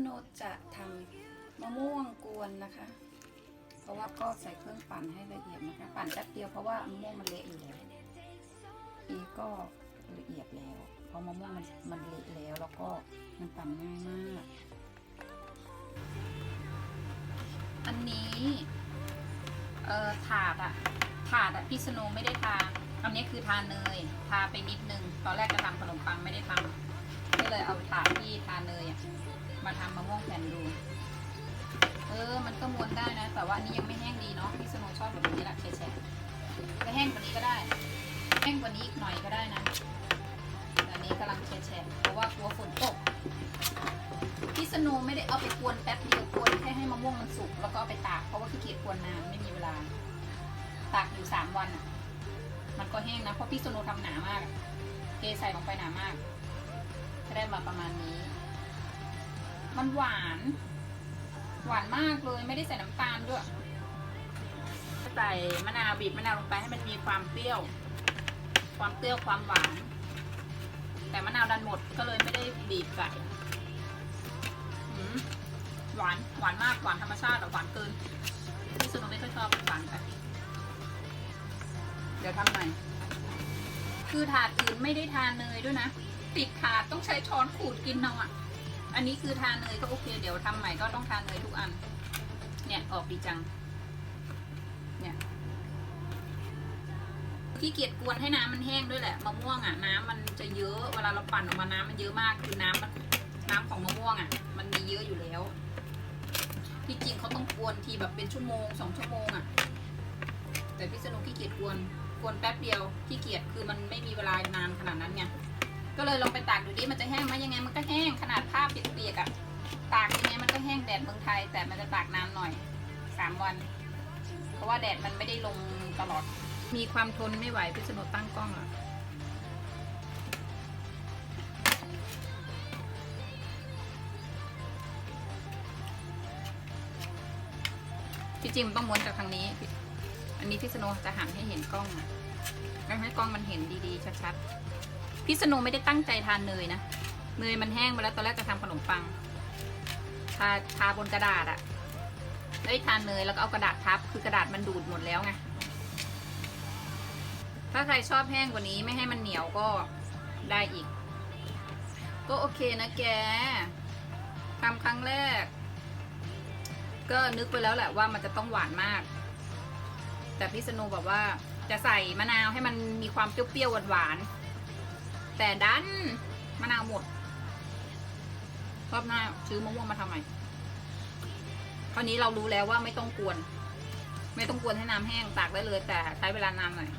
โนจะทำมะม่วงกวนนะคะ เพราะว่าก็ใส่เครื่องปั่นให้ละเอียดนะคะ ปั่นแป๊บเดียวเพราะว่ามะม่วงมันเละอยู่แล้วอีก็ละเอียดแล้ว เพราะมะม่วงมันมันเละแล้วแล้วก็มันปั่นง่ายมาก อันนี้เอ่อถาดอะถาดอะพี่สโนไม่ได้ทาอันนี้คือทาเนย ทาไปนิดนึง ตอนแรกจะทำขนมปังไม่ได้ทำก็เลยเอาถาดที่ทาเนยอะ มาทำมะม่วงแผ่นดูเออ มันก็ม้วนได้นะ แต่ว่านี้ยังไม่แห้งดีเนาะพี่สโนชอบแบบนี้แหละแฉะๆจะแห้งกว่านี้ก็ได้ แห้งกว่านี้อีกหน่อยก็ได้นะแต่อันนี้กำลังแฉะๆเพราะว่ากลัวฝนตกพี่สโนไม่ได้เอาไปกวนแป๊บเดียวกวนแค่ให้มะม่วงมันสุกแล้วก็เอาไปตากเพราะว่าขี้เกียจกวนนานไม่มีเวลา ตากอยู่สามวันอะ มันก็แห้งนะเพราะพี่สโนทำหนามากเทใส่ลงไปหนามากจะได้มาประมาณนี้ มันหวาน หวานมากเลยไม่ได้ใส่น้ำตาลด้วยใส่มะนาวบีบมะนาวลงไปให้มันมีความเปรี้ยว ความเปรี้ยวความหวาน แต่มะนาวดันหมดก็เลยไม่ได้บีบใส่หวานหวานมากหวานธรรมชาติแต่หวานเกินพี่สุนไม่ค่อยชอบหวานไปเดี๋ยวทำใหม่คือถาดอื่นไม่ได้ทานเนยด้วยนะ ติดถาดต้องใช้ช้อนขูดกินเอาอะ อันนี้คือทานเนยก็โอเค เดี๋ยวทำใหม่ก็ต้องทานเนยทุกอัน เนี่ยออกดีจัง เนี่ยที่เกียจกวนให้น้ำมันแห้งด้วยแหละมะม่วงอะน้ำมันจะเยอะเวลาเราปั่นออกมาน้ำมันเยอะมากคือน้ำมันน้ำของมะม่วงอะ่ะ มันมีเยอะอยู่แล้วที่จริงเขาต้องกวนทีแบบเป็นชั่วโมงสองชั่วโมงอะ่ะ แต่พี่สนุกขี้เกียจกวนกวนแป๊บเดียวขี้เกียจคือมันไม่มีเวลานานขนาดนั้นไงก็เลยลองไปตากดูดิมันจะแห้งไหมยังไงมันก็แห้ นาดผ้าเปียกๆอะตากยังไงมันก็แห้งแดดเมืองไทย แต่มันจะตากนานหน่อยสามวัน เพราะว่าแดดมันไม่ได้ลงตลอด มีความทนไม่ไหวพี่สนุตั้งกล้องอะที่จริงมันต้องม้วนจากทางนี้ อันนี้พี่สโนจะหันให้เห็นกล้องนะให้กล้องมันเห็นดีๆชัดๆพี่สโนไม่ได้ตั้งใจทานเนยนะ เนยมันแห้งไปแล้วตอนแรกจะทำขนมปัง ทาทาบนกระดาษอะได้ทาเนยแล้วก็เอากระดาษทับ คือกระดาษมันดูดหมดแล้วไง ถ้าใครชอบแห้งกว่านี้ไม่ให้มันเหนียวก็ได้อีก ก็โอเคนะแกทำครั้งแรก ก็นึกไปแล้วแหละว่ามันจะต้องหวานมาก แต่พี่สโนบอกว่าจะใส่มะนาวให้มันมีความเปรี้ยวๆหวานๆแต่ดันมะนาวหมด รอบหน้าซื้อมะม่วงมาทำใหม่คราวนี้เรารู้แล้วว่าไม่ต้องกวน ไม่ต้องกวนให้น้ำแห้งตากได้เลย แต่ใช้เวลานานหน่อย